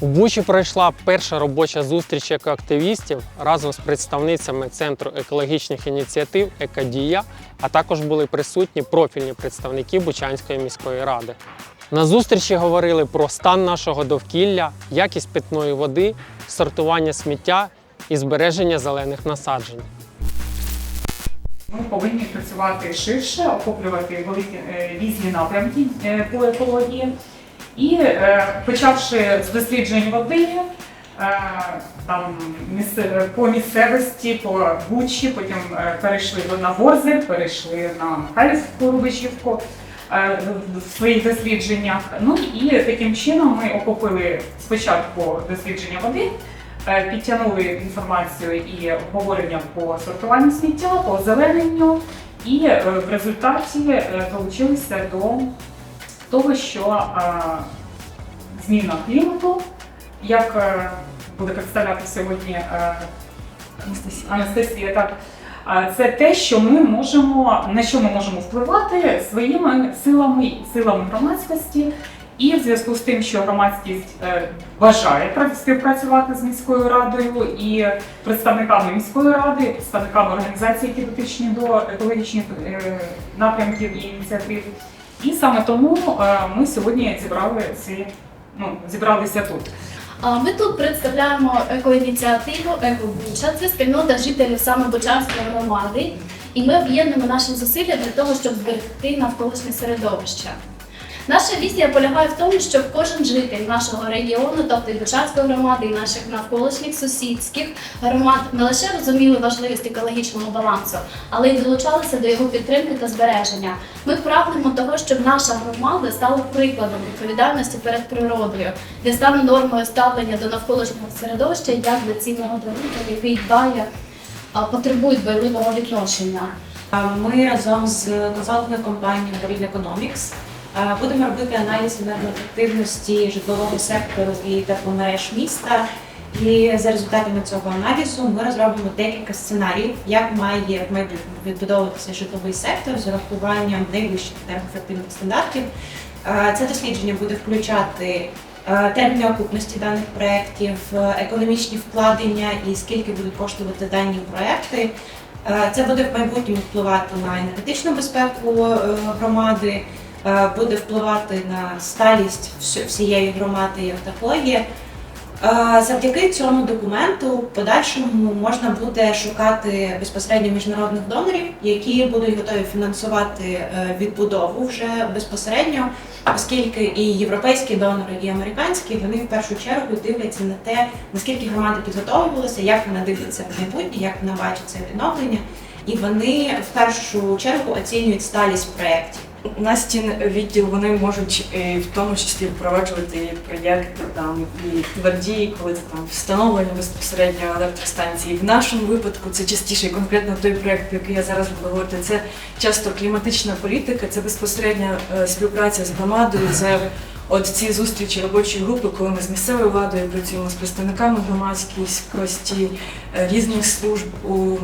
У Бучі пройшла перша робоча зустріч екоактивістів разом з представницями Центру екологічних ініціатив Екодія, а також були присутні профільні представники Бучанської міської ради. На зустрічі говорили про стан нашого довкілля, якість питної води, сортування сміття і збереження зелених насаджень. Ми повинні працювати ширше, охоплювати великі е, різні напрямки е, по екології. І е, почавши з досліджень води, е, там по місцевості, по Бучі, потім е, перейшли на Ворзель, перейшли на Михайлівську Рубежівку е, в своїх дослідженнях. Ну і таким чином ми охопили спочатку дослідження води, підтягнули інформацію і обговорення по сортуванню сміття, по озелененню, і в результаті долучилися до того, що зміна клімату, як е, буде представляти сьогодні е, Анастасія, так. Це те, що ми можемо, на що ми можемо впливати своїми силами, силами громадськості. І в зв'язку з тим, що громадськість е, бажає пра- співпрацювати з міською радою і представниками міської ради, представниками організацій, які дотичні до екологічних напрямків і ініціатив. І саме тому е, ми сьогодні зібрали ці, ну, зібралися тут. Ми тут представляємо екоініціативу «Екобуча». Це спільнота жителів саме Бучанської громади, і ми об'єднуємо наші зусилля для того, щоб зберегти навколишнє середовище. Наша візія полягає в тому, щоб кожен житель нашого регіону, тобто і громади, і наших навколишніх сусідських громад, не лише розуміли важливість екологічного балансу, але й долучалися до його підтримки та збереження. Ми прагнемо того, щоб наша громада стала прикладом відповідальності перед природою, де стане нормою ставлення до навколишнього середовища як до цінного продукту, який дбає, потребує дбайливого відношення. Ми разом з консалтинговою компанією Marine Economics е, будемо робити аналіз енергоефективності житлового сектору і тепломереж міста. І за результатами цього аналізу ми розробимо декілька сценаріїв, як має відбудовуватися житловий сектор з урахуванням найвищих енергоефективних стандартів. Е, Це дослідження буде включати е, терміни окупності даних проєктів, е, економічні вкладення і скільки будуть коштувати дані проєкти. Е, Це буде в майбутньому впливати на енергетичну безпеку е, громади, е, буде впливати на сталість всієї громади як такої. Е, Завдяки цьому документу в подальшому можна буде шукати безпосередньо міжнародних донорів, які будуть готові фінансувати е, відбудову вже безпосередньо, оскільки і європейські донори, і американські вони в першу чергу дивляться на те, наскільки громада підготовлювалася, як вона дивиться в майбутнє, як вона бачить це відновлення, і вони в першу чергу оцінюють сталість проєктів. Настін відділ вони можуть е, в тому числі впроваджувати проєкти там і тверді, коли це там встановлення безпосередньо електростанції. В нашому випадку це частіше конкретно той проєкт, про який я зараз буду говорити. Це часто кліматична політика, це безпосередня е, співпраця з громадою. Це от ці зустрічі робочої групи, коли ми з місцевою владою працюємо з представниками громадськості, е, різних служб у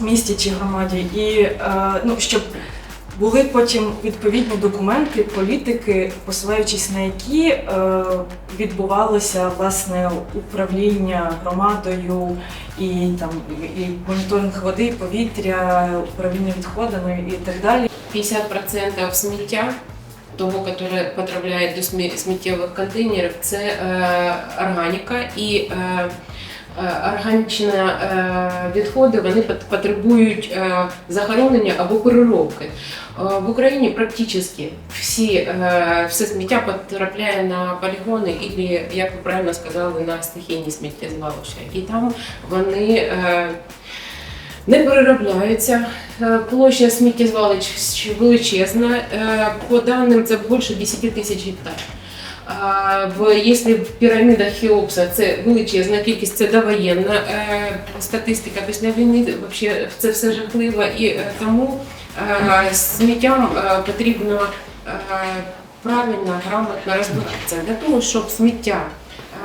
місті чи громаді, і ну щоб були потім відповідні документи, політики, посилаючись на які е, відбувалося власне управління громадою і там і моніторинг води, повітря, управління відходами і так далі. 50% сміття, того, яке потрапляє до смі- сміттєвих контейнерів, це е, органіка і е, органічні е, відходи вони потребують е, захоронення або переробки. Е, В Україні практично всі, е, все сміття потрапляє на полігони, або, як ви правильно сказали, на стихійні сміттєзвалища. І там вони е, не переробляються. Е, Площа сміттєзвалищ величезна. Е, По даним це більше 10 тисяч гектар. В якщо в пірамідах Хеопса це величезна кількість, це довоєнна е, статистика після війни. Вообще це все жахливо і е, тому е, сміттям потрібно правильно, грамотно розбиратися. Для того, щоб сміття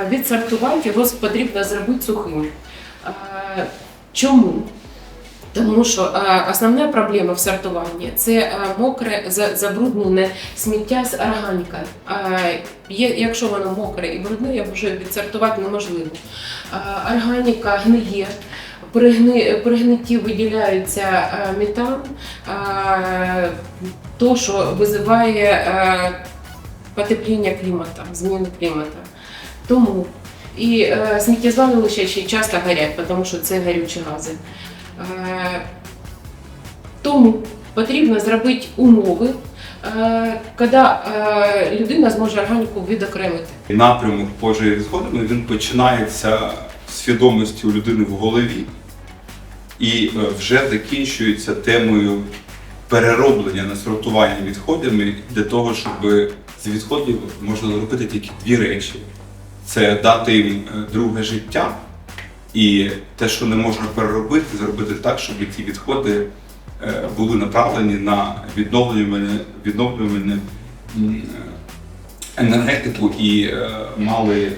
відсортувати, його потрібно зробити сухим. Чому? Тому що е, основна проблема в сортуванні це е, мокре забруднене сміття з органікою. Е, якщо воно мокре і брудне, його вже відсортувати неможливо. Органіка гниє. При, гни, при гнитті виділяється метан, то, що визиває потепління клімату, зміну клімату. Тому і сміттєзвалища ще часто горять, тому що це горючі гази. Е, тому потрібно зробити умови, е, коли е, людина зможе органіку відокремити. Напрямок Божої згодами він починається з свідомості у людини в голові і вже закінчується темою перероблення на сортування відходами для того, щоб з відходів можна зробити тільки дві речі: це дати їм друге життя, і те, що не можна переробити, зробити так, щоб ті відходи е, були направлені на відновлювальне м, е, енергетику і е, мали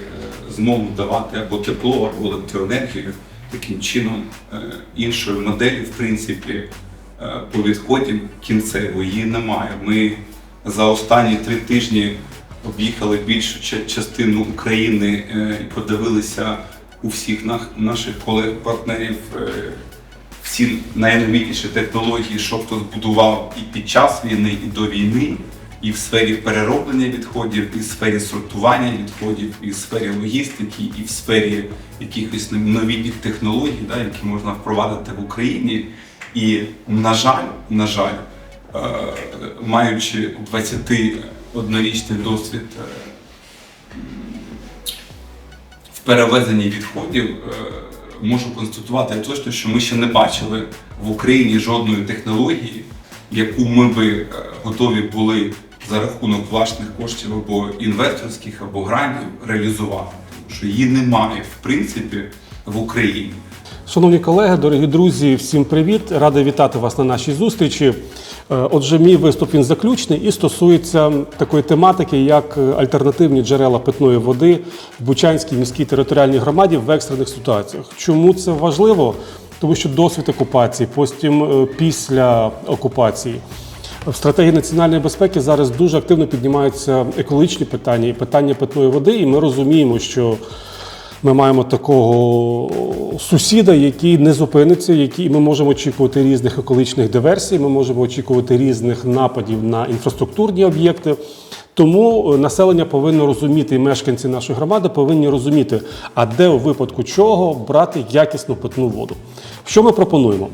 змогу давати або тепло, або електроенергію. Таким чином, іншої моделі, в принципі, по відході кінцевої її немає. Ми за останні три тижні об'їхали більшу частину України і подивилися у всіх наших колег-партнерів е, всі найновітніші технології, що хто збудував і під час війни, і до війни, і в сфері перероблення відходів, і в сфері сортування відходів, і в сфері логістики, і в сфері якихось новітніх технологій, да, які можна впровадити в Україні. І, на жаль, на жаль, е, маючи 21-річний досвід е, перевезенні відходів, е, можу констатувати точно, що ми ще не бачили в Україні жодної технології, яку ми би е, готові були за рахунок власних коштів або інвесторських, або грантів реалізувати. Тому що її немає в принципі в Україні. Шановні колеги, дорогі друзі, всім привіт! Радий вітати вас на нашій зустрічі. Е, Отже, мій виступ він заключний і стосується такої тематики, як е, альтернативні джерела питної води в Бучанській міській територіальній громаді в екстрених ситуаціях. Чому це важливо? Тому що досвід окупації, потім е, після окупації. В стратегії національної безпеки зараз дуже активно піднімаються екологічні питання і питання питної води, і ми розуміємо, що ми маємо такого сусіда, який не зупиниться, який ми можемо очікувати різних екологічних диверсій, ми можемо очікувати різних нападів на інфраструктурні об'єкти. Тому е, населення повинно розуміти, і мешканці нашої громади повинні розуміти, а де у випадку чого брати якісну питну воду. Що ми пропонуємо?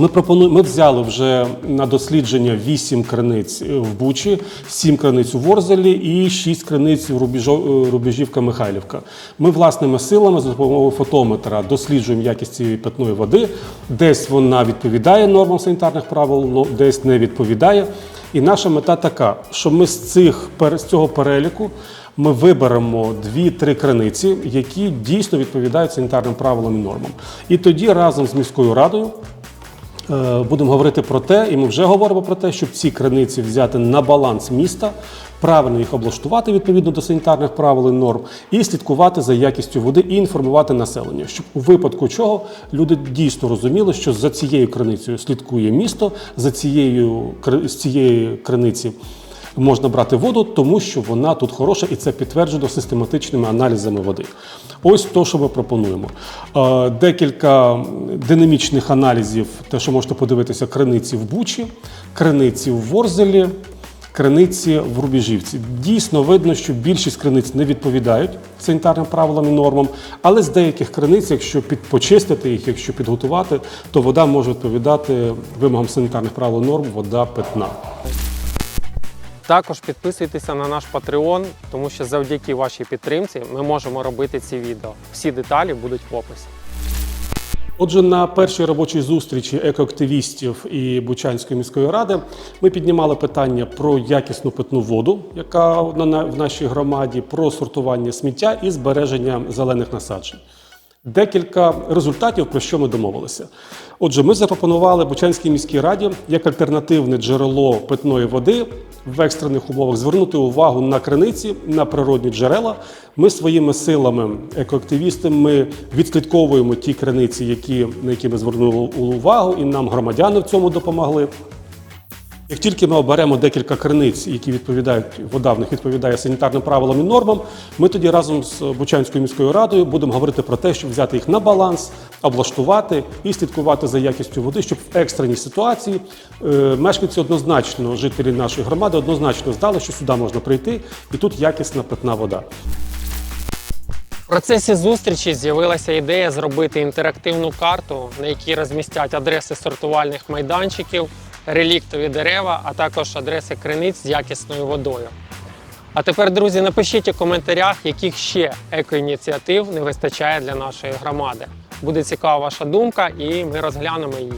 Ми пропонуємо, ми взяли вже на дослідження 8 криниць е, в Бучі, 7 криниць у Ворзелі і 6 криниць в е, Рубіжівка Михайлівка. Ми власними силами за допомогою фотометра досліджуємо якість цієї питної води. Десь вона відповідає нормам санітарних правил, десь не відповідає. І наша мета така, що ми з цих з цього переліку ми виберемо дві-три криниці, які дійсно відповідають санітарним правилам і нормам. І тоді разом з міською радою. Е, Будемо говорити про те, і ми вже говоримо про те, щоб ці криниці взяти на баланс міста, правильно їх облаштувати відповідно до санітарних правил і норм, і слідкувати за якістю води і інформувати населення, щоб у випадку чого люди дійсно розуміли, що за цією криницею слідкує місто, за цією з цієї криниці. Можна брати воду, тому що вона тут хороша, і це підтверджено систематичними аналізами води. Ось то, що ми пропонуємо. Е, Декілька динамічних аналізів, те, що можете подивитися, криниці в Бучі, криниці в Ворзелі, криниці в Рубіжівці. Дійсно видно, що більшість криниць не відповідають санітарним правилам і нормам, але з деяких криниць, якщо почистити їх, якщо підготувати, то вода може відповідати вимогам санітарних правил і норм, вода питна. Також підписуйтеся на наш Patreon, тому що завдяки вашій підтримці ми можемо робити ці відео. Всі деталі будуть в описі. Отже, на першій робочій зустрічі екоактивістів і Бучанської міської ради ми піднімали питання про якісну питну воду, яка в нашій громаді, про сортування сміття і збереження зелених насаджень. Декілька результатів, про що ми домовилися. Отже, ми запропонували Бучанській міській раді як альтернативне джерело питної води в екстрених умовах звернути увагу на криниці, на природні джерела. Ми своїми силами, екоактивісти, ми відслідковуємо ті криниці, які, на які ми звернули увагу, і нам громадяни в цьому допомогли. Як тільки ми оберемо декілька криниць, які відповідають, вода в них відповідає санітарним правилам і нормам, ми тоді разом з Бучанською міською радою будемо говорити про те, щоб взяти їх на баланс, облаштувати і слідкувати за якістю води, щоб в екстреній ситуації е, мешканці однозначно, жителі нашої громади, однозначно знали, що сюди можна прийти, і тут якісна питна вода. В процесі зустрічі з'явилася ідея зробити інтерактивну карту, на якій розмістять адреси сортувальних майданчиків, реліктові дерева, а також адреси криниць з якісною водою. А тепер, друзі, напишіть у коментарях, яких ще екоініціатив не вистачає для нашої громади. Буде цікава ваша думка, і ми розглянемо її.